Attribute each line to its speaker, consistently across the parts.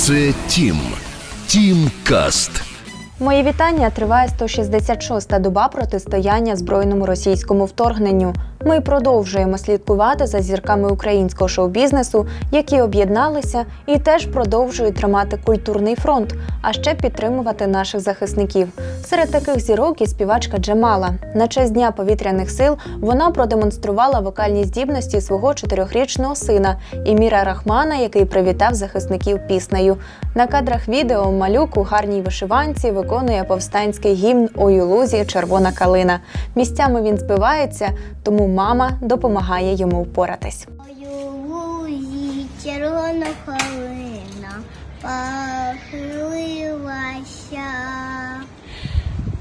Speaker 1: Це Тім. Тім Каст.
Speaker 2: Мої вітання триває 166-та доба протистояння збройному російському вторгненню. Ми продовжуємо слідкувати за зірками українського шоу-бізнесу, які об'єдналися і теж продовжують тримати культурний фронт, а ще підтримувати наших захисників. Серед таких зірок і співачка Джемала. На честь дня повітряних сил вона продемонструвала вокальні здібності свого чотирьохрічного сина Іміра Рахмана, який привітав захисників піснею. На кадрах відео малюк у гарній вишиванці виконує повстанський гімн у лузі червона калина. Місцями він збивається, тому мама допомагає йому впоратись.
Speaker 3: Ой, у лузі червона калина похилилася.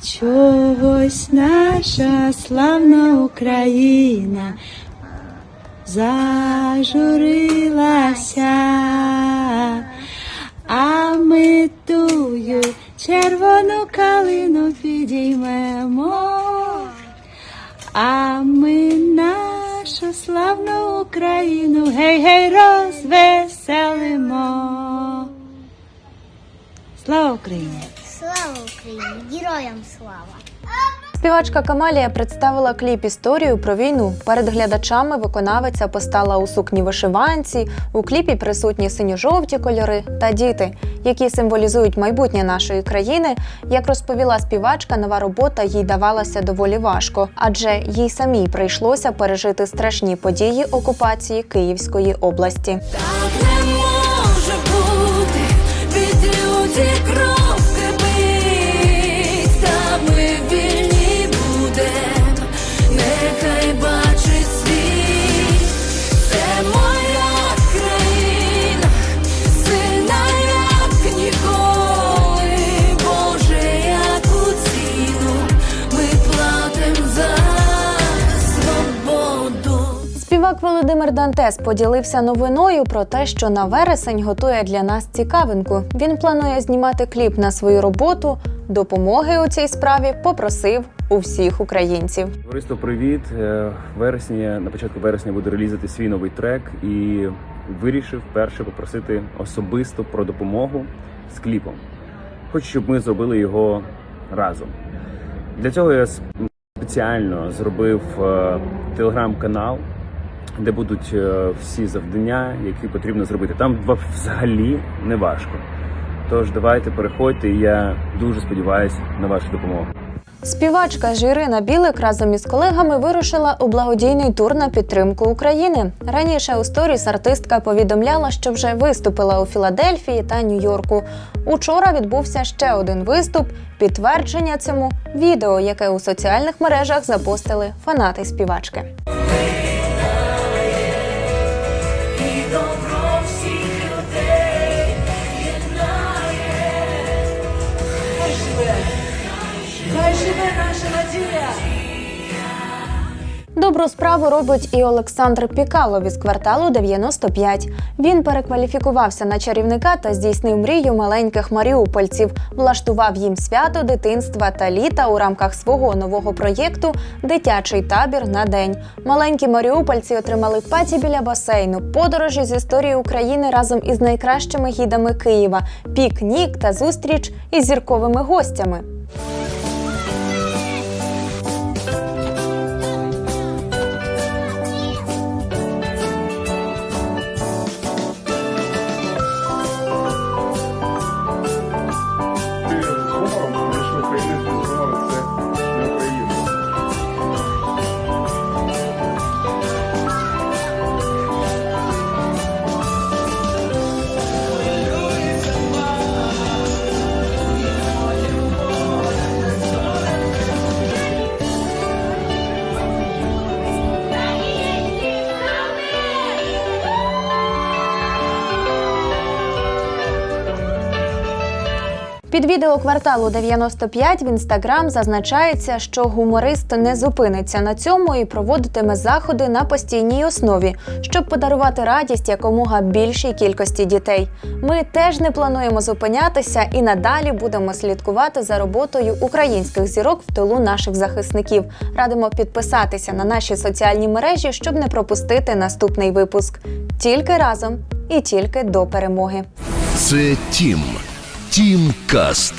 Speaker 4: Чогось наша славна Україна зажурилася, а ми тую червону калину підіймемо, а ми нашу славну Україну гей-гей розвеселимо. Слава Україні!
Speaker 3: Слава Україні! Героям слава!
Speaker 2: Співачка Камалія представила кліп історію про війну. Перед глядачами виконавиця постала у сукні вишиванці. У кліпі присутні синьо-жовті кольори та діти, які символізують майбутнє нашої країни. Як розповіла співачка, нова робота їй давалася доволі важко, адже їй самій прийшлося пережити страшні події окупації Київської області. Співак Володимир Дантес поділився новиною про те, що на вересень готує для нас цікавинку. Він планує знімати кліп на свою роботу. Допомоги у цій справі попросив у всіх українців.
Speaker 5: Товариство, привіт! Е, вересні, на початку вересня буду релізати свій новий трек і вирішив перше попросити особисто про допомогу з кліпом. Хочу, щоб ми зробили його разом. Для цього я спеціально зробив е, телеграм-канал, де будуть е, всі завдання, які потрібно зробити. Там взагалі не важко. Тож давайте переходьте, і я дуже сподіваюся на вашу допомогу.
Speaker 2: Співачка ж Білик разом із колегами вирушила у благодійний тур на підтримку України. Раніше у сторіс артистка повідомляла, що вже виступила у Філадельфії та Нью-Йорку. Учора відбувся ще один виступ. Підтвердження цьому відео, яке у соціальних мережах запостили фанати співачки.
Speaker 6: Хай живе наша надія.
Speaker 2: Добру справу робить і Олександр Пікалов із кварталу 95. Він перекваліфікувався на чарівника та здійснив мрію маленьких маріупольців, влаштував їм свято дитинства та літа у рамках свого нового проєкту Дитячий табір на день. Маленькі маріупольці отримали паті біля басейну, подорожі з історії України разом із найкращими гідами Києва, пікнік та зустріч із зірковими гостями. Під відео кварталу 95 в інстаграм зазначається, що гуморист не зупиниться на цьому і проводитиме заходи на постійній основі, щоб подарувати радість якомога більшій кількості дітей. Ми теж не плануємо зупинятися і надалі будемо слідкувати за роботою українських зірок в тилу наших захисників. Радимо підписатися на наші соціальні мережі, щоб не пропустити наступний випуск. Тільки разом і тільки до перемоги.
Speaker 1: Це Тім. Тім Каст.